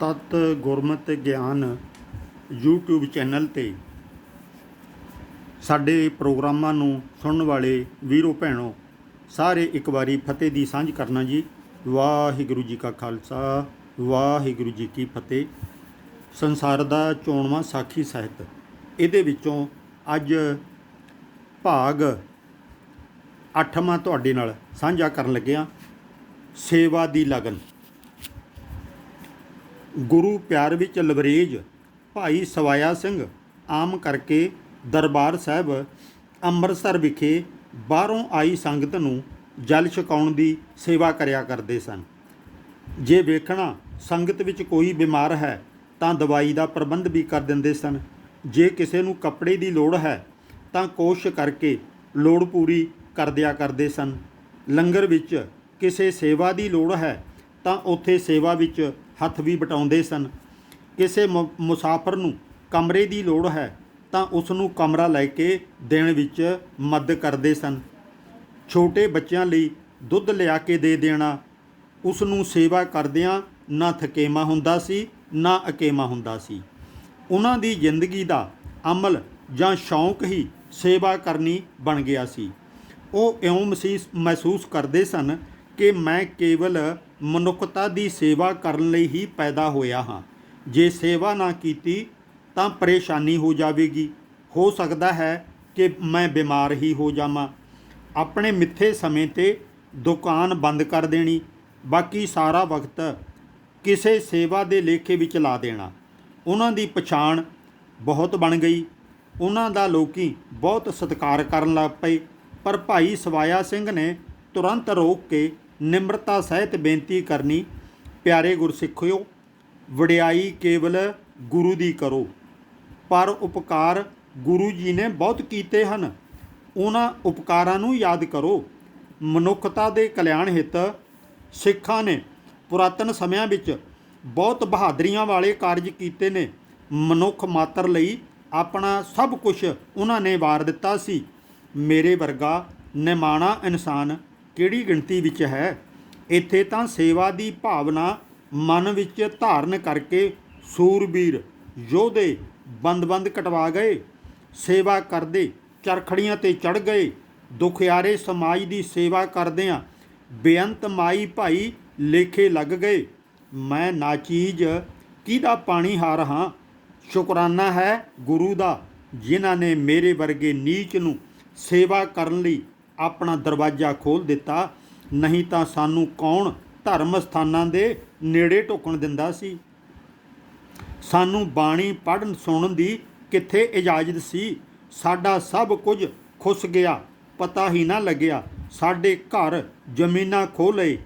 ਤਤ ਗੁਰਮਤਿ ਗਿਆਨ YouTube channel ਤੇ ਸਾਡੇ ਪ੍ਰੋਗਰਾਮਾਂ ਨੂੰ ਸੁਣਨ ਵਾਲੇ ਵੀਰੋ ਭੈਣੋ, ਸਾਰੇ ਇੱਕ ਵਾਰੀ ਫਤਿਹ ਦੀ ਸਾਂਝ ਕਰਨਾ ਜੀ। ਵਾਹਿਗੁਰੂ ਜੀ ਕਾ ਖਾਲਸਾ, ਵਾਹਿਗੁਰੂ ਜੀ ਕੀ ਫਤਿਹ। ਸੰਸਾਰ ਦਾ ਚੋਣਵਾਂ ਸਾਖੀ ਸਾਹਿਤ। ਇਹਦੇ ਵਿੱਚੋਂ ਅੱਜ ਭਾਗ 8ਵਾਂ ਤੁਹਾਡੇ ਨਾਲ ਸਾਂਝਾ ਕਰਨ ਲੱਗਿਆ। ਸੇਵਾ ਦੀ ਲਗਨ। ਗੁਰੂ ਪਿਆਰ ਵਿੱਚ ਲਵਰੇਜ ਭਾਈ ਸਵਾਇਆ ਸਿੰਘ ਆਮ ਕਰਕੇ ਦਰਬਾਰ ਸਾਹਿਬ ਅੰਮ੍ਰਿਤਸਰ ਵਿਖੇ ਬਾਹਰੋਂ ਆਈ ਸੰਗਤ ਨੂੰ ਜਲ ਛਕਾਉਣ ਦੀ ਸੇਵਾ ਕਰਿਆ ਕਰਦੇ ਸਨ। ਜੇ ਵੇਖਣਾ ਸੰਗਤ ਵਿੱਚ ਕੋਈ ਬਿਮਾਰ ਹੈ ਤਾਂ ਦਵਾਈ ਦਾ ਪ੍ਰਬੰਧ ਵੀ ਕਰ ਦਿੰਦੇ ਸਨ। ਜੇ ਕਿਸੇ ਨੂੰ ਕੱਪੜੇ ਦੀ ਲੋੜ ਹੈ ਤਾਂ ਕੋਸ਼ਿਸ਼ ਕਰਕੇ ਲੋੜ ਪੂਰੀ ਕਰ ਦਿਆ ਕਰਦੇ ਸਨ। ਲੰਗਰ ਵਿੱਚ ਕਿਸੇ ਸੇਵਾ ਦੀ ਲੋੜ ਹੈ ਤਾਂ ਉੱਥੇ ਸੇਵਾ ਵਿੱਚ ਹੱਥ ਵੀ ਵਟਾਉਂਦੇ ਸਨ। ਕਿਸੇ ਮੁ- ਮੁਸਾਫਰ ਨੂੰ ਕਮਰੇ ਦੀ ਲੋੜ ਹੈ ਤਾਂ ਉਸ ਨੂੰ ਕਮਰਾ ਲੈ ਕੇ ਦੇਣ ਵਿੱਚ ਮਦਦ ਕਰਦੇ ਸਨ। ਛੋਟੇ ਬੱਚਿਆਂ ਲਈ ਦੁੱਧ ਲਿਆ ਕੇ ਦੇ ਦੇਣਾ ਉਸ ਨੂੰ ਸੇਵਾ ਕਰਦਿਆਂ ਨਾ ਥਕੇਮਾ ਹੁੰਦਾ ਸੀ, ਨਾ ਅਕੇਮਾ ਹੁੰਦਾ ਸੀ। ਉਹਨਾਂ ਦੀ ਜ਼ਿੰਦਗੀ ਦਾ ਅਮਲ ਜਾਂ ਸ਼ੌਂਕ ਹੀ ਸੇਵਾ ਕਰਨੀ ਬਣ ਗਿਆ ਸੀ। ਉਹ ਇਉਂ ਮਹਿਸੂਸ ਮਹਿਸੂਸ ਕਰਦੇ ਸਨ ਕਿ ਮੈਂ ਕੇਵਲ ਮਨੁੱਖਤਾ ਦੀ ਸੇਵਾ ਕਰਨ ਲਈ ਹੀ ਪੈਦਾ ਹੋਇਆ ਹਾਂ। ਜੇ ਸੇਵਾ ਨਾ ਕੀਤੀ, ਤਾਂ ਪਰੇਸ਼ਾਨੀ ਹੋ ਜਾਵੇਗੀ। ਹੋ ਸਕਦਾ ਹੈ ਕਿ ਮੈਂ ਬਿਮਾਰ ਹੀ ਹੋ ਜਾਵਾਂ। ਆਪਣੇ ਮਿੱਥੇ ਸਮੇਂ ਤੇ ਦੁਕਾਨ ਬੰਦ ਕਰ ਦੇਣੀ, ਬਾਕੀ ਸਾਰਾ ਵਕਤ ਕਿਸੇ ਸੇਵਾ ਦੇ ਲੇਖੇ ਵਿੱਚ ਲਾ ਦੇਣਾ। ਉਹਨਾਂ ਦੀ ਪਛਾਣ ਬਹੁਤ ਬਣ ਗਈ। ਉਹਨਾਂ ਦਾ ਲੋਕੀ ਬਹੁਤ ਸਤਿਕਾਰ ਕਰਨ ਲੱਗ ਪਏ, ਪਰ ਭਾਈ ਸਵਾਇਆ ਸਿੰਘ ਨੇ ਤੁਰੰਤ ਰੋਕ ਕੇ ਨਿਮਰਤਾ ਸਹਿਤ ਬੇਨਤੀ ਕਰਨੀ, ਪਿਆਰੇ ਗੁਰਸਿੱਖਿਓ, ਵਡਿਆਈ ਕੇਵਲ ਗੁਰੂ ਦੀ ਕਰੋ। ਪਰ ਉਪਕਾਰ ਗੁਰੂ ਜੀ ਨੇ ਬਹੁਤ ਕੀਤੇ ਹਨ। ਉਹਨਾਂ ਉਪਕਾਰਾਂ ਨੂੰ ਯਾਦ ਕਰੋ। ਮਨੁੱਖਤਾ ਦੇ ਕਲਿਆਣ ਹਿੱਤ ਸਿੱਖਾਂ ਨੇ ਪੁਰਾਤਨ ਸਮਿਆਂ ਵਿੱਚ ਬਹੁਤ ਬਹਾਦਰੀਆਂ ਵਾਲੇ ਕਾਰਜ ਕੀਤੇ ਨੇ। ਮਨੁੱਖ ਮਾਤਰ ਲਈ ਆਪਣਾ ਸਭ ਕੁਝ ਉਹਨਾਂ ਨੇ ਵਾਰ ਦਿੱਤਾ ਸੀ। ਮੇਰੇ ਵਰਗਾ ਨਿਮਾਣਾ ਇਨਸਾਨ ਕਿਹੜੀ ਗਿਣਤੀ ਵਿੱਚ ਹੈ? ਇੱਥੇ ਤਾਂ ਸੇਵਾ ਦੀ ਭਾਵਨਾ ਮਨ ਵਿੱਚ ਧਾਰਨ ਕਰਕੇ ਸੂਰਬੀਰ ਯੋਧੇ ਬੰਦ-ਬੰਦ ਕਟਵਾ ਗਏ, ਸੇਵਾ ਕਰਦੇ ਚਰਖੜੀਆਂ ਤੇ ਚੜ ਗਏ, ਦੁਖਿਆਰੇ ਸਮਾਜ ਦੀ ਸੇਵਾ ਕਰਦਿਆਂ ਬੇਅੰਤ ਮਾਈ ਭਾਈ ਲੇਖੇ ਲੱਗ ਗਏ। ਮੈਂ ਨਾਚੀਜ ਕਿਹਦਾ ਪਾਣੀ ਹਾਰ ਹਾਂ? ਸ਼ੁਕਰਾਨਾ ਹੈ ਗੁਰੂ ਦਾ, ਜਿਨ੍ਹਾਂ ਨੇ ਮੇਰੇ ਵਰਗੇ ਨੀਚ ਨੂੰ ਸੇਵਾ ਕਰਨ ਲਈ ਆਪਣਾ ਦਰਵਾਜ਼ਾ ਖੋਲ ਦਿੱਤਾ। ਨਹੀਂ ਤਾਂ ਸਾਨੂੰ ਕੌਣ ਧਰਮ ਸਥਾਨਾਂ ਦੇ ਨੇੜੇ ਢੁਕਣ ਦਿੰਦਾ ਸੀ? ਸਾਨੂੰ ਬਾਣੀ ਪੜ੍ਹਨ ਸੁਣਨ ਦੀ ਕਿੱਥੇ ਇਜਾਜ਼ਤ ਸੀ? ਸਾਡਾ ਸਭ ਕੁਝ ਖੁੱਸ ਗਿਆ, ਪਤਾ ਹੀ ਨਾ ਲੱਗਿਆ। ਸਾਡੇ ਘਰ ਜ਼ਮੀਨਾਂ ਖੋਹ ਲਏ।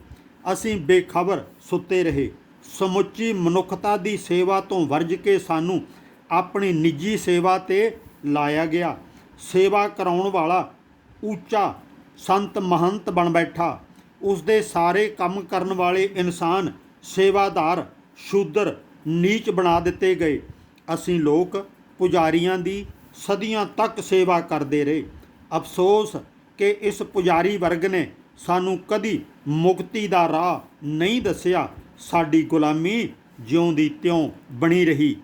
ਅਸੀਂ ਬੇਖਬਰ ਸੁੱਤੇ ਰਹੇ। ਸਮੁੱਚੀ ਮਨੁੱਖਤਾ ਦੀ ਸੇਵਾ ਤੋਂ ਵਰਜ ਕੇ ਸਾਨੂੰ ਆਪਣੀ ਨਿੱਜੀ ਸੇਵਾ ਤੇ ਲਾਇਆ ਗਿਆ। ਸੇਵਾ ਕਰਾਉਣ ਵਾਲਾ ਉੱਚਾ ਸੰਤ ਮਹੰਤ ਬਣ ਬੈਠਾ। ਉਸ ਦੇ ਸਾਰੇ ਕੰਮ ਕਰਨ ਵਾਲੇ ਇਨਸਾਨ ਸੇਵਾਦਾਰ, ਸ਼ੂਦਰ, ਨੀਚ ਬਣਾ ਦਿੱਤੇ ਗਏ। ਅਸੀਂ ਲੋਕ ਪੁਜਾਰੀਆਂ ਦੀ ਸਦੀਆਂ ਤੱਕ ਸੇਵਾ ਕਰਦੇ ਰਹੇ। ਅਫਸੋਸ ਕਿ ਇਸ ਪੁਜਾਰੀ ਵਰਗ ਨੇ ਸਾਨੂੰ ਕਦੀ ਮੁਕਤੀ ਦਾ ਰਾਹ ਨਹੀਂ ਦੱਸਿਆ। ਸਾਡੀ ਗੁਲਾਮੀ ਜਿਉਂ ਦੀ ਤਿਉਂ ਬਣੀ ਰਹੀ।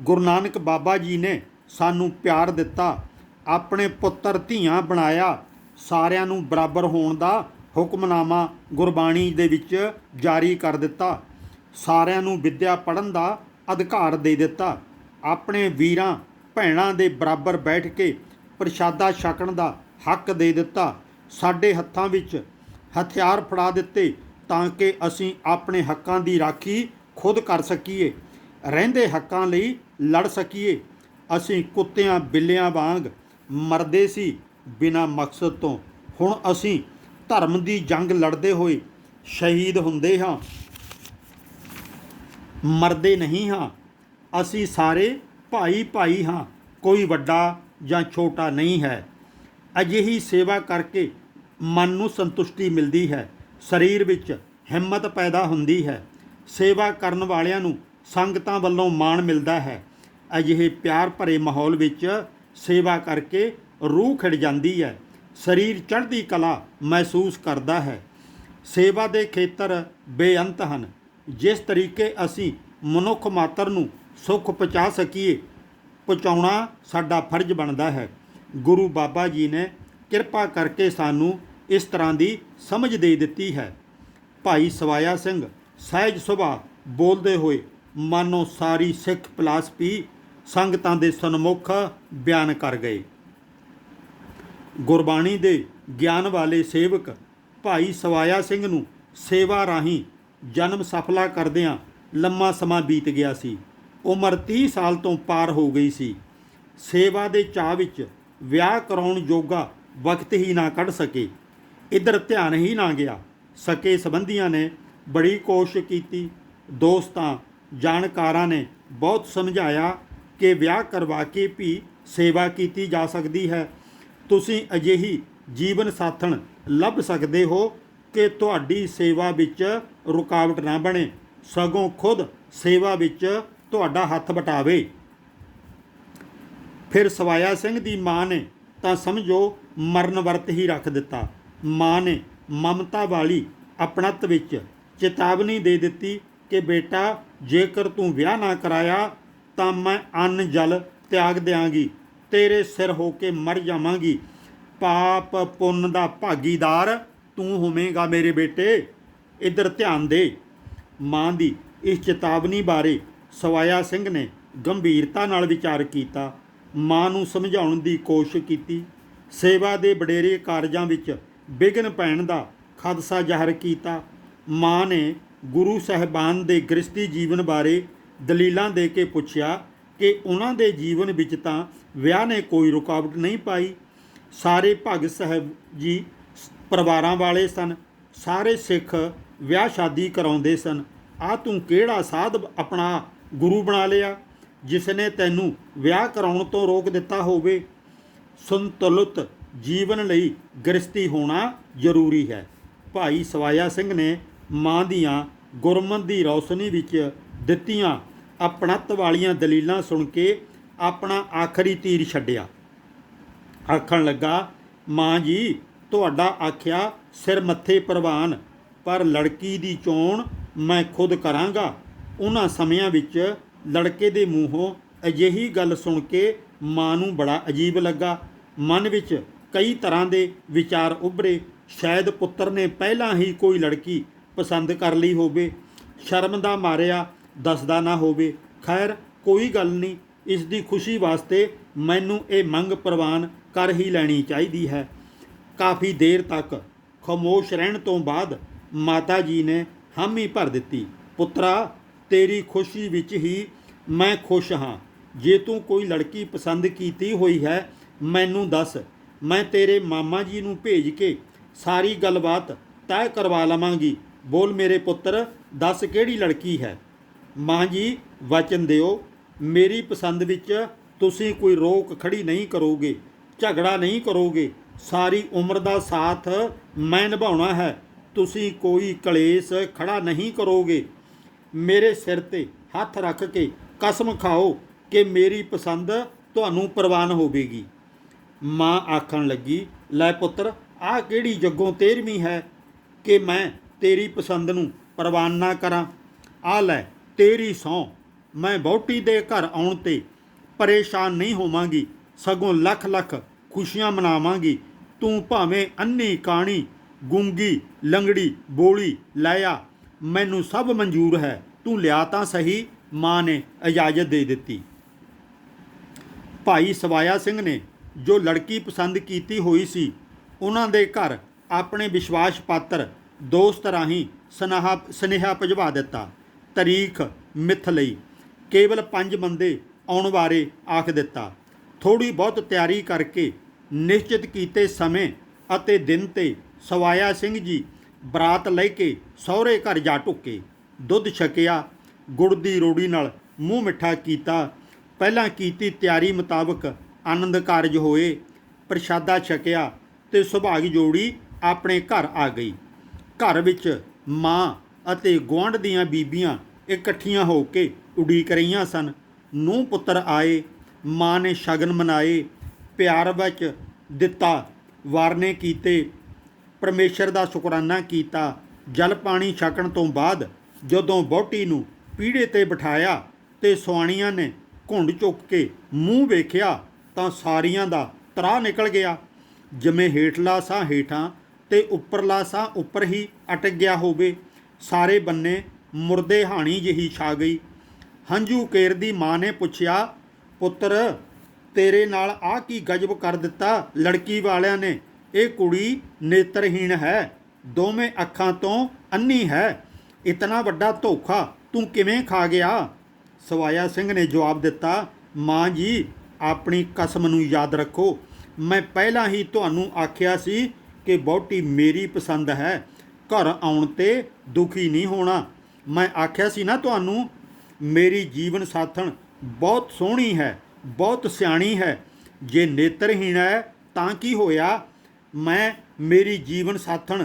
ਗੁਰੂ ਨਾਨਕ ਬਾਬਾ ਜੀ ਨੇ ਸਾਨੂੰ ਪਿਆਰ ਦਿੱਤਾ। ਆਪਣੇ ਪੁੱਤਰ ਧੀਆਂ ਬਣਾਇਆ। ਸਾਰਿਆਂ ਨੂੰ ਬਰਾਬਰ ਹੋਣ ਦਾ ਹੁਕਮਨਾਮਾ ਗੁਰਬਾਣੀ ਦੇ ਵਿੱਚ ਜਾਰੀ ਕਰ ਦਿੱਤਾ। ਸਾਰਿਆਂ ਨੂੰ ਵਿੱਦਿਆ ਪੜ੍ਹਨ ਦਾ ਅਧਿਕਾਰ ਦੇ ਦਿੱਤਾ। ਆਪਣੇ ਵੀਰਾਂ, ਭੈਣਾਂ ਦੇ ਬਰਾਬਰ ਬੈਠ ਕੇ ਪ੍ਰਸ਼ਾਦਾ ਛਕਣ ਦਾ ਹੱਕ ਦੇ ਦਿੱਤਾ। ਸਾਡੇ ਹੱਥਾਂ ਵਿੱਚ ਹਥਿਆਰ ਫੜਾ ਦਿੱਤੇ ਤਾਂ ਕਿ ਅਸੀਂ ਆਪਣੇ ਹੱਕਾਂ ਦੀ ਰਾਖੀ ਖੁਦ ਕਰ ਸਕੀਏ। ਰਹਿੰਦੇ ਹੱਕਾਂ ਲਈ ਲੜ ਸਕੀਏ। ਅਸੀਂ ਕੁੱਤਿਆਂ, ਬਿੱਲਿਆਂ ਵਾਂਗ ਮਰਦੇ ਸੀ। ਬਿਨਾਂ ਮਕਸਦ ਤੋਂ। ਹੁਣ ਅਸੀਂ ਧਰਮ ਦੀ ਜੰਗ ਲੜਦੇ ਹੋਏ ਸ਼ਹੀਦ ਹੁੰਦੇ ਹਾਂ। ਮਰਦੇ ਨਹੀਂ ਹਾਂ। ਅਸੀਂ ਸਾਰੇ ਭਾਈ ਭਾਈ ਹਾਂ। ਕੋਈ ਵੱਡਾ ਜਾਂ ਛੋਟਾ ਨਹੀਂ ਹੈ। ਅਜਿਹੀ ਸੇਵਾ ਕਰਕੇ ਮਨ ਨੂੰ ਸੰਤੁਸ਼ਟੀ ਮਿਲਦੀ ਹੈ। ਸਰੀਰ ਵਿੱਚ ਹਿੰਮਤ ਪੈਦਾ ਹੁੰਦੀ ਹੈ। ਸੇਵਾ ਕਰਨ ਵਾਲਿਆਂ ਨੂੰ ਸੰਗਤਾਂ ਵੱਲੋਂ ਮਾਣ ਮਿਲਦਾ ਹੈ। ਅਜਿਹੇ ਪਿਆਰ ਭਰੇ ਮਾਹੌਲ ਵਿੱਚ ਸੇਵਾ ਕਰਕੇ ਰੂਹ ਖਿੜ ਜਾਂਦੀ ਹੈ, ਸਰੀਰ ਚੜ੍ਹਦੀ ਕਲਾ ਮਹਿਸੂਸ ਕਰਦਾ ਹੈ। ਸੇਵਾ ਦੇ ਖੇਤਰ ਬੇਅੰਤ ਹਨ। ਜਿਸ ਤਰੀਕੇ ਅਸੀਂ ਮਨੁੱਖ ਮਾਤਰ ਨੂੰ ਸੁੱਖ ਪਹੁੰਚਾ ਸਕੀਏ, ਪਹੁੰਚਾਉਣਾ ਸਾਡਾ ਫਰਜ਼ ਬਣਦਾ ਹੈ। ਗੁਰੂ ਬਾਬਾ ਜੀ ਨੇ ਕਿਰਪਾ ਕਰਕੇ ਸਾਨੂੰ ਇਸ ਤਰ੍ਹਾਂ ਦੀ ਸਮਝ ਦੇ ਦਿੱਤੀ ਹੈ। ਭਾਈ ਸਵਾਇਆ ਸਿੰਘ ਸਹਿਜ ਸੁਭਾ ਬੋਲਦੇ ਹੋਏ, ਮਾਨੋ ਸਾਰੀ ਸਿੱਖ ਫਲਸਫੀ ਸੰਗਤਾਂ ਦੇ ਸਨਮੁਖ ਬਿਆਨ ਕਰ ਗਏ। ਗੁਰਬਾਣੀ ਦੇ ਗਿਆਨ ਵਾਲੇ ਸੇਵਕ ਭਾਈ ਸਵਾਇਆ ਸਿੰਘ ਨੂੰ ਸੇਵਾ ਰਾਹੀਂ ਜਨਮ ਸਫਲਾ ਕਰਦਿਆਂ ਲੰਮਾ ਸਮਾਂ ਬੀਤ ਗਿਆ ਸੀ। ਉਮਰ 30 ਸਾਲ ਤੋਂ ਪਾਰ ਹੋ ਗਈ ਸੀ। ਸੇਵਾ ਦੇ ਚਾਹ ਵਿੱਚ ਵਿਆਹ ਕਰਾਉਣ ਜੋਗਾ ਵਕਤ ਹੀ ਨਾ ਕੱਢ ਸਕੇ। ਇਧਰ ਧਿਆਨ ਹੀ ਨਾ ਗਿਆ। ਸਕੇ ਸੰਬੰਧੀਆਂ ਨੇ ਬੜੀ ਕੋਸ਼ਿਸ਼ ਕੀਤੀ। ਦੋਸਤਾਂ, ਜਾਣਕਾਰਾਂ ਨੇ ਬਹੁਤ ਸਮਝਾਇਆ ਕਿ ਵਿਆਹ ਕਰਵਾ ਕੇ ਵੀ ਸੇਵਾ ਕੀਤੀ ਜਾ ਸਕਦੀ ਹੈ। ਤੁਸੀਂ ਅਜਿਹੀ ਜੀਵਨ ਸਾਥਣ ਲੱਭ ਸਕਦੇ ਹੋ ਕਿ ਤੁਹਾਡੀ ਸੇਵਾ ਵਿੱਚ ਰੁਕਾਵਟ ਨਾ ਬਣੇ, ਸਗੋਂ ਖੁਦ ਸੇਵਾ ਵਿੱਚ ਤੁਹਾਡਾ ਹੱਥ ਵਟਾਵੇ ਫਿਰ ਸਵਾਇਆ ਸਿੰਘ ਦੀ ਮਾਂ ਨੇ ਤਾਂ ਸਮਝੋ ਮਰਨ ਵਰਤ ਹੀ ਰੱਖ ਦਿੱਤਾ। ਮਾਂ ਨੇ ਮਮਤਾ ਵਾਲੀ ਆਪਣਤ ਵਿੱਚ ਚੇਤਾਵਨੀ ਦੇ ਦਿੱਤੀ ਕਿ ਬੇਟਾ ਜੇਕਰ ਤੂੰ ਵਿਆਹ ਨਾ ਕਰਾਇਆ ਤਾਂ ਮੈਂ ਅੰਨ, ਜਲ, ਤਿਆਗ ਦਿਆਂਗੀ। ਤੇਰੇ ਸਿਰ ਹੋ ਕੇ ਮਰ ਜਾਵਾਂਗੀ। ਪਾਪ ਪੁੰਨ ਦਾ ਭਾਗੀਦਾਰ ਤੂੰ ਹੋਵੇਂਗਾ ਮੇਰੇ ਬੇਟੇ। ਇੱਧਰ ਧਿਆਨ ਦੇ। ਮਾਂ ਦੀ ਇਸ ਚੇਤਾਵਨੀ ਬਾਰੇ ਸਵਾਇਆ ਸਿੰਘ ਨੇ ਗੰਭੀਰਤਾ ਨਾਲ ਵਿਚਾਰ ਕੀਤਾ। ਮਾਂ ਨੂੰ ਸਮਝਾਉਣ ਦੀ ਕੋਸ਼ਿਸ਼ ਕੀਤੀ। ਸੇਵਾ ਦੇ ਵਡੇਰੇ ਕਾਰਜਾਂ ਵਿੱਚ ਵਿਘਨ ਪੈਣ ਦਾ ਖਦਸ਼ਾ ਜ਼ਾਹਰ ਕੀਤਾ। ਮਾਂ ਨੇ ਗੁਰੂ ਸਾਹਿਬਾਨ ਦੇ ਗ੍ਰਸਤੀ ਜੀਵਨ ਬਾਰੇ ਦਲੀਲਾਂ ਦੇ ਕੇ ਪੁੱਛਿਆ ਕਿ ਉਹਨਾਂ ਦੇ ਜੀਵਨ ਵਿੱਚ ਤਾਂ ਵਿਆਹ ਨੇ ਕੋਈ ਰੁਕਾਵਟ ਨਹੀਂ ਪਾਈ। ਸਾਰੇ ਭਗਤ ਸਾਹਿਬ ਜੀ ਪਰਿਵਾਰਾਂ ਵਾਲੇ ਸਨ। ਸਾਰੇ ਸਿੱਖ ਵਿਆਹ ਸ਼ਾਦੀ ਕਰਾਉਂਦੇ ਸਨ। ਆ ਤੂੰ ਕਿਹੜਾ ਸਾਧ ਆਪਣਾ ਗੁਰੂ ਬਣਾ ਲਿਆ ਜਿਸ ਨੇ ਤੈਨੂੰ ਵਿਆਹ ਕਰਾਉਣ ਤੋਂ ਰੋਕ ਦਿੱਤਾ ਹੋਵੇ? ਸੰਤੁਲਿਤ ਜੀਵਨ ਲਈ ਗ੍ਰਸਤੀ ਹੋਣਾ ਜ਼ਰੂਰੀ ਹੈ। ਭਾਈ ਸਵਾਇਆ ਸਿੰਘ ਨੇ ਮਾਂ ਦੀਆਂ ਗੁਰਮਤ ਦੀ ਰੌਸ਼ਨੀ ਵਿੱਚ ਦਿੱਤੀਆਂ ਆਪਣਤ ਵਾਲੀਆਂ ਦਲੀਲਾਂ ਸੁਣ ਕੇ ਆਪਣਾ ਆਖਰੀ ਤੀਰ ਛੱਡਿਆ। ਆਖਣ ਲੱਗਾ, ਮਾਂ ਜੀ, ਤੁਹਾਡਾ ਆਖਿਆ ਸਿਰ ਮੱਥੇ ਪ੍ਰਵਾਨ, ਪਰ ਲੜਕੀ ਦੀ ਚੋਣ ਮੈਂ ਖੁਦ ਕਰਾਂਗਾ। ਉਹਨਾਂ ਸਮਿਆਂ ਵਿੱਚ ਲੜਕੇ ਦੇ ਮੂੰਹੋਂ ਅਜਿਹੀ ਗੱਲ ਸੁਣ ਕੇ ਮਾਂ ਨੂੰ ਬੜਾ ਅਜੀਬ ਲੱਗਾ। ਮਨ ਵਿੱਚ ਕਈ ਤਰ੍ਹਾਂ ਦੇ ਵਿਚਾਰ ਉਭਰੇ। ਸ਼ਾਇਦ ਪੁੱਤਰ ਨੇ ਪਹਿਲਾਂ ਹੀ ਕੋਈ ਲੜਕੀ ਪਸੰਦ ਕਰ ਲਈ ਹੋਵੇ। ਸ਼ਰਮ ਦਾ ਮਾਰਿਆ ਦੱਸਦਾ ਨਾ ਹੋਵੇ। ਖੈਰ, ਕੋਈ ਗੱਲ ਨਹੀਂ। ਇਸ ਦੀ ਖੁਸ਼ੀ ਵਾਸਤੇ ਮੈਨੂੰ ਇਹ ਮੰਗ ਪ੍ਰਵਾਨ ਕਰ ਹੀ ਲੈਣੀ ਚਾਹੀਦੀ ਹੈ। ਕਾਫੀ ਦੇਰ ਤੱਕ ਖਾਮੋਸ਼ ਰਹਿਣ ਤੋਂ ਬਾਅਦ ਮਾਤਾ ਜੀ ਨੇ ਹਾਮੀ ਭਰ ਦਿੱਤੀ, ਪੁੱਤਰਾ, ਤੇਰੀ ਖੁਸ਼ੀ ਵਿੱਚ ਹੀ ਮੈਂ ਖੁਸ਼ ਹਾਂ। ਜੇ ਤੂੰ ਕੋਈ ਲੜਕੀ ਪਸੰਦ ਕੀਤੀ ਹੋਈ ਹੈ, ਮੈਨੂੰ ਦੱਸ। ਮੈਂ ਤੇਰੇ ਮਾਮਾ ਜੀ ਨੂੰ ਭੇਜ ਕੇ ਸਾਰੀ ਗੱਲਬਾਤ ਤੈਅ ਕਰਵਾ ਲਵਾਂਗੀ। ਬੋਲ ਮੇਰੇ ਪੁੱਤਰ, ਦੱਸ ਕਿਹੜੀ ਲੜਕੀ ਹੈ? ਮਾਂ ਜੀ, ਵਚਨ ਦਿਓ, ਮੇਰੀ ਪਸੰਦ ਵਿੱਚ ਤੁਸੀਂ ਕੋਈ ਰੋਕ ਖੜੀ ਨਹੀਂ ਕਰੋਗੇ, ਝਗੜਾ ਨਹੀਂ ਕਰੋਗੇ, ਸਾਰੀ ਉਮਰ ਦਾ ਸਾਥ ਮੈਂ ਨਿਭਾਉਣਾ ਹੈ, ਤੁਸੀਂ ਕੋਈ ਕਲੇਸ਼ ਖੜਾ ਨਹੀਂ ਕਰੋਗੇ। ਮੇਰੇ ਸਿਰ ਤੇ ਹੱਥ ਰੱਖ ਕੇ ਕਸਮ ਖਾਓ ਕਿ ਮੇਰੀ ਪਸੰਦ ਤੁਹਾਨੂੰ ਪ੍ਰਵਾਨ ਹੋਵੇਗੀ। ਮਾਂ ਆਖਣ ਲੱਗੀ, ਲੈ ਪੁੱਤਰ, ਆਹ ਕਿਹੜੀ ਜੱਗੋਂ ਤੇਰਵੀਂ ਹੈ ਕਿ ਮੈਂ ਤੇਰੀ ਪਸੰਦ ਨੂੰ ਪ੍ਰਵਾਨ ਨਾ ਕਰਾਂ? ਆ ਲੈ ਤੇਰੀ ਸਹੁੰ, ਮੈਂ ਬੌਟੀ ਦੇ ਘਰ ਆਉਣ ਤੇ ਪਰੇਸ਼ਾਨ ਨਹੀਂ ਹੋਵਾਂਗੀ, ਸਗੋਂ ਲੱਖ ਲੱਖ ਖੁਸ਼ੀਆਂ ਮਨਾਵਾਂਗੀ। ਤੂੰ ਭਾਵੇਂ ਅੰਨੀ ਕਾਣੀ, ਗੁੰਗੀ, ਲੰਗੜੀ, ਬੋਲੀ ਲਾਇਆ, ਮੈਨੂੰ ਸਭ ਮਨਜ਼ੂਰ ਹੈ, ਤੂੰ ਲਿਆ ਤਾਂ ਸਹੀ, ਮਾਂ ਨੇ ਇਜਾਜ਼ਤ ਦੇ ਦਿੱਤੀ। ਭਾਈ ਸਵਾਇਆ ਸਿੰਘ ਨੇ ਜੋ ਲੜਕੀ ਪਸੰਦ ਕੀਤੀ ਹੋਈ ਸੀ, ਉਹਨਾਂ ਦੇ ਘਰ ਆਪਣੇ ਵਿਸ਼ਵਾਸ ਪਾਤਰ ਦੋਸਤ ਰਾਹੀਂ ਸਨੇਹਾ ਸਨੇਹਾ ਭਜਵਾ ਦਿੱਤਾ। ਤਾਰੀਖ ਮਿੱਥ ਲਈ। ਕੇਵਲ ਪੰਜ ਬੰਦੇ ਆਉਣ ਬਾਰੇ ਆਖ ਦਿੱਤਾ। ਥੋੜੀ ਬਹੁਤ ਤਿਆਰੀ ਕਰਕੇ ਨਿਸ਼ਚਿਤ ਕੀਤੇ ਸਮੇਂ ਅਤੇ ਦਿਨ ਤੇ ਸਵਾਇਆ ਸਿੰਘ ਜੀ ਬਰਾਤ ਲੈ ਕੇ ਸਹੁਰੇ ਘਰ ਜਾ ਟੁੱਕੇ ਦੁੱਧ ਛਕਿਆ, ਗੁੜ ਦੀ ਰੋੜੀ ਨਾਲ ਮੂੰਹ ਮਿੱਠਾ ਕੀਤਾ। ਪਹਿਲਾਂ ਕੀਤੀ ਤਿਆਰੀ ਮੁਤਾਬਕ ਆਨੰਦ ਕਾਰਜ ਹੋਏ, ਪ੍ਰਸ਼ਾਦਾ ਛਕਿਆ ਤੇ ਸੁਭਾਗ ਜੋੜੀ ਆਪਣੇ ਘਰ ਆ ਗਈ। ਘਰ ਵਿੱਚ ਮਾਂ ਅਤੇ ਗੁਆਂਢ ਦੀਆਂ ਬੀਬੀਆਂ ਇਕੱਠੀਆਂ ਹੋ ਕੇ ਉਡੀਕ ਰਹੀਆਂ ਸਨ। ਨੂੰ ਪੁੱਤਰ ਆਏ, ਮਾਂ ਨੇ ਸ਼ਗਨ ਮਨਾਏ, ਪਿਆਰ ਵਿੱਚ ਦਿੱਤਾ, ਵਾਰਨੇ ਕੀਤੇ, ਪਰਮੇਸ਼ਰ ਦਾ ਸ਼ੁਕਰਾਨਾ ਕੀਤਾ। ਜਲ ਪਾਣੀ ਛਕਣ ਤੋਂ ਬਾਅਦ ਜਦੋਂ ਬੋਟੀ ਨੂੰ ਪੀੜੇ ਤੇ ਬਿਠਾਇਆ ਤੇ ਸੁਆਣੀਆਂ ਨੇ ਘੁੰਡ ਚੁੱਕ ਕੇ ਮੂੰਹ ਵੇਖਿਆ ਤਾਂ ਸਾਰੀਆਂ ਦਾ ਤਰਾ ਨਿਕਲ ਗਿਆ। ਜਿਵੇਂ ਹੇਠਲਾ ਸਾਹ ਹੇਠਾਂ ਤੇ ਉੱਪਰਲਾ ਸਾਹ ਉੱਪਰ ਹੀ ਅਟਕ ਗਿਆ ਹੋਵੇ ਸਾਰੇ ਬੰਨੇ ਮੁਰਦੇ ਹਾਣੀ ਜਿਹੀ ਛਾ ਗਈ। ਹੰਝੂ ਕੇਰ ਦੀ ਮਾਂ ਨੇ ਪੁੱਛਿਆ, ਪੁੱਤਰ, ਤੇਰੇ ਨਾਲ ਆ ਕੀ ਗਜਬ ਕਰ ਦਿੱਤਾ? ਲੜਕੀ ਵਾਲਿਆਂ ਨੇ। ਇਹ ਕੁੜੀ ਨੇਤਰਹੀਣ ਹੈ। ਦੋਵੇਂ ਅੱਖਾਂ ਤੋਂ ਅੰਨੀ ਹੈ। ਇਤਨਾ ਵੱਡਾ ਧੋਖਾ ਤੂੰ ਕਿਵੇਂ ਖਾ ਗਿਆ? ਸਵਾਇਆ ਸਿੰਘ ਨੇ ਜਵਾਬ ਦਿੱਤਾ, ਮਾਂ ਜੀ, ਆਪਣੀ ਕਸਮ ਨੂੰ ਯਾਦ ਰੱਖੋ। ਮੈਂ ਪਹਿਲਾਂ ਹੀ ਤੁਹਾਨੂੰ ਆਖਿਆ ਸੀ ਕਿ ਬਹੁਟੀ ਮੇਰੀ ਪਸੰਦ ਹੈ। ਘਰ ਆਉਣ ਤੇ ਦੁਖੀ ਨਹੀਂ ਹੋਣਾ। ਮੈਂ ਆਖਿਆ ਸੀ ਨਾ, ਤੁਹਾਨੂੰ ਮੇਰੀ ਜੀਵਨ ਸਾਥਣ ਬਹੁਤ ਸੋਹਣੀ ਹੈ, ਬਹੁਤ ਸਿਆਣੀ ਹੈ। ਜੇ ਨੇਤਰਹੀਣ ਹੈ ਤਾਂ ਕੀ ਹੋਇਆ? ਮੈਂ ਮੇਰੀ ਜੀਵਨ ਸਾਥਣ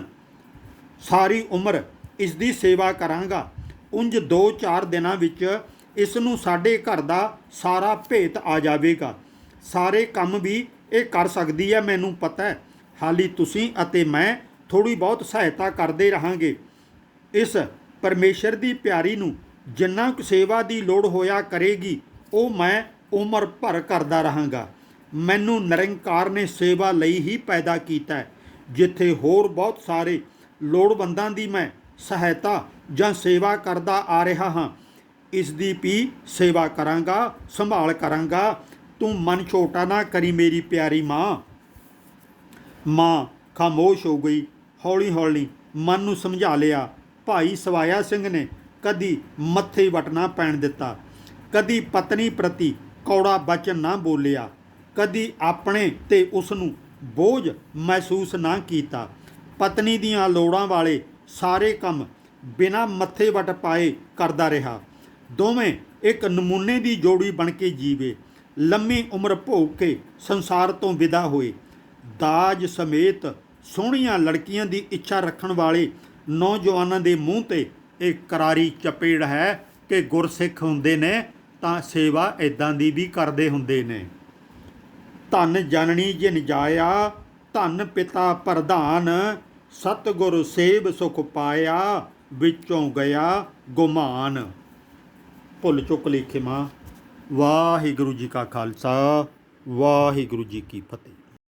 ਸਾਰੀ ਉਮਰ ਇਸ ਦੀ ਸੇਵਾ ਕਰਾਂਗਾ। ਉੰਜ 2-4 ਦਿਨਾਂ ਵਿੱਚ ਇਸ ਨੂੰ ਸਾਡੇ ਘਰ ਦਾ ਸਾਰਾ ਭੇਤ ਆ ਜਾਵੇਗਾ। ਸਾਰੇ ਕੰਮ ਵੀ ਇਹ ਕਰ ਸਕਦੀ ਹੈ, ਮੈਨੂੰ ਪਤਾ ਹੈ। ਹਾਲੀ ਤੁਸੀਂ ਅਤੇ ਮੈਂ ਥੋੜੀ ਬਹੁਤ ਸਹਾਇਤਾ ਕਰਦੇ ਰਹਾਂਗੇ। ਇਸ ਪਰਮੇਸ਼ਰ ਦੀ ਪਿਆਰੀ ਨੂੰ ਜਿੰਨਾ ਕੁ ਸੇਵਾ ਦੀ ਲੋੜ ਹੋਇਆ ਕਰੇਗੀ, ਉਹ ਮੈਂ ਉਮਰ ਭਰ ਕਰਦਾ ਰਹਾਂਗਾ। ਮੈਨੂੰ ਨਿਰੰਕਾਰ ਨੇ ਸੇਵਾ ਲਈ ਹੀ ਪੈਦਾ ਕੀਤਾ ਹੈ, ਜਿੱਥੇ ਹੋਰ ਬਹੁਤ ਸਾਰੇ ਲੋੜਵੰਦਾਂ ਦੀ ਮੈਂ ਸਹਾਇਤਾ ਜਾਂ ਸੇਵਾ ਕਰਦਾ ਆ ਰਿਹਾ ਹਾਂ। ਇਸ ਦੀ ਵੀ ਸੇਵਾ ਕਰਾਂਗਾ, ਸੰਭਾਲ ਕਰਾਂਗਾ। ਤੂੰ ਮਨ ਛੋਟਾ ਨਾ ਕਰੀ ਮੇਰੀ ਪਿਆਰੀ ਮਾਂ। ਮਾਂ, ਖਾਮੋਸ਼ ਹੋ ਗਈ। ਹੌਲੀ ਹੌਲੀ ਮਨ ਨੂੰ ਸਮਝਾ ਲਿਆ। ਭਾਈ ਸਵਾਇਆ ਸਿੰਘ ਨੇ ਕਦੀ ਮੱਥੇ ਵਟ ਨਾ ਪੈਣ ਦਿੱਤਾ। ਕਦੀ ਪਤਨੀ ਪ੍ਰਤੀ ਕੌੜਾ ਬਚਨ ਨਾ ਬੋਲਿਆ। ਕਦੀ ਆਪਣੇ ਤੇ ਉਸ ਨੂੰ ਬੋਝ ਮਹਿਸੂਸ ਨਾ ਕੀਤਾ। ਪਤਨੀ ਦੀਆਂ ਲੋੜਾਂ ਵਾਲੇ ਸਾਰੇ ਕੰਮ ਬਿਨਾਂ ਮੱਥੇ ਵਟ ਪਾਏ ਕਰਦਾ ਰਿਹਾ। ਦੋਵੇਂ ਇੱਕ ਨਮੂਨੇ ਦੀ ਜੋੜੀ ਬਣ ਕੇ ਜੀਵੇ। ਲੰਮੀ ਉਮਰ ਭੋਗ ਕੇ ਸੰਸਾਰ ਤੋਂ ਵਿਦਾ ਹੋਏ। ਦਾਜ ਸਮੇਤ ਸੋਹਣੀਆਂ ਲੜਕੀਆਂ ਦੀ ਇੱਛਾ ਰੱਖਣ ਵਾਲੇ ਨੌਜਵਾਨਾਂ ਦੇ ਮੂੰਹ ਤੇ ਇਹ ਕਰਾਰੀ ਚਪੇੜ ਹੈ ਕਿ ਗੁਰਸਿੱਖ ਹੁੰਦੇ ਨੇ ਤਾਂ ਸੇਵਾ ਇਦਾਂ ਦੀ ਵੀ ਕਰਦੇ ਹੁੰਦੇ ਨੇ। ਧਨ ਜਨਨੀ ਜਿਨ ਜਾਇਆ, ਧਨ ਪਿਤਾ ਪ੍ਰਧਾਨ, ਸਤਿਗੁਰ ਸੇਵ ਸੁਖ ਪਾਇਆ, ਵਿੱਚੋਂ ਗਿਆ ਗੁਮਾਨ। ਭੁੱਲ ਚੁੱਕ ਲਿਖੇ ਮਾਂ, ਵਾਹਿਗੁਰੂ ਜੀ ਕਾ ਖਾਲਸਾ, ਵਾਹਿਗੁਰੂ ਜੀ ਕੀ ਫਤਿਹ।